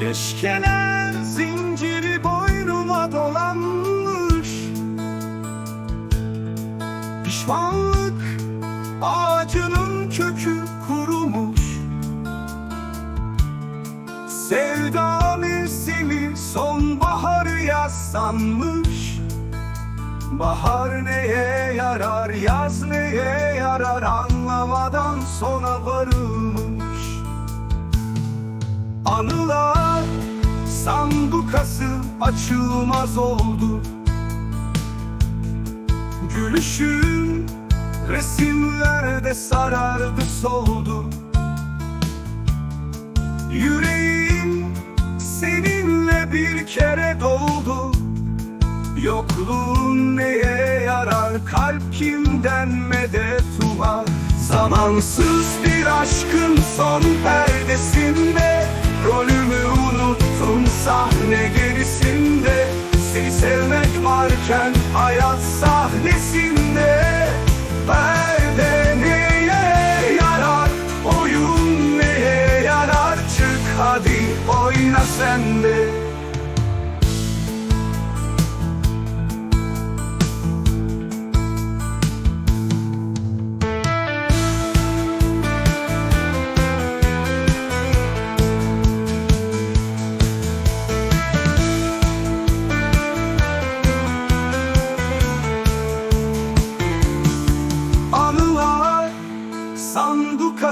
Keşkeler zinciri boynuma dolanmış. Pişmanlık ağacının kökü kurumuş. Sevda mevsimi sonbaharı yaz sanmış Bahar neye yarar, yaz neye yarar Anlamadan sona varılmış. Anılar sandukası açılmaz oldu. Gülüşün resimlerde sarardı soldu. Yüreğim seninle bir kere doldu. Yokluğun neye yarar kalp kimden medet umar Zamansız bir aşkın son perdesinde varken hayat sahnesinde Perde neye yarar? Oyun neye yarar? Çık hadi oyna sen de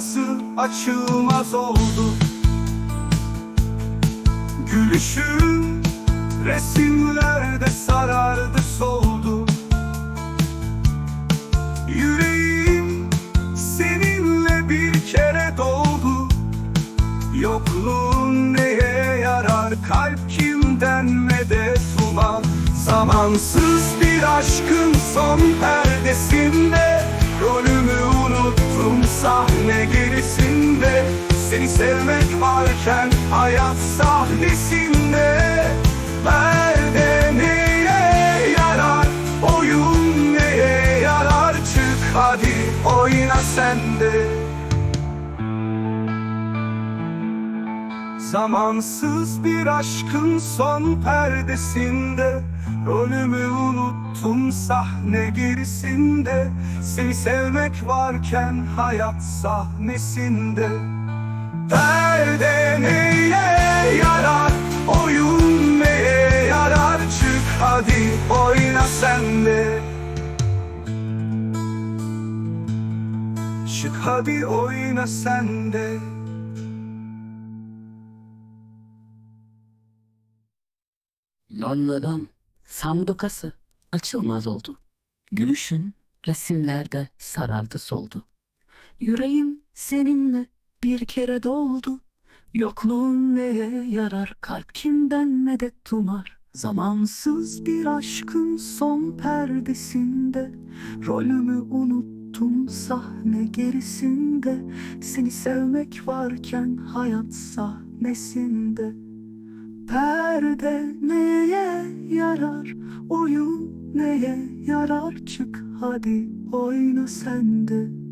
sandukası açılmaz oldu? Gülüşün resimlerde sarardı soldu. Yüreğim seninle bir kere doldu. Yokluğun neye yarar kalp kimden medet umar Zamansız bir aşkın son perdesinde Rolümü unuttum sahne gerisinde. Seni sevmek varken hayat sahnesinde. Perde neye yarar oyun neye yarar? Çık hadi oyna sen de. Zamansız bir aşkın son perdesinde. Rolümü unuttum sahne gerisinde Seni sevmek varken hayat sahnesinde. Perde neye yarar oyun neye yarar? Çık hadi oyna sen Çık hadi oyna sen de. Londra'dan sandukası açılmaz oldu. Gülüşün resimlerde sarardı soldu. Yüreğim seninle bir kere doldu. Yokluğun neye yarar kalp kimden medet umar. Zamansız bir aşkın son perdesinde Rolümü unuttum sahne gerisinde Seni sevmek varken hayat sahnesinde Perde neye yarar? Oyun neye yarar? Çık hadi oyna sen de.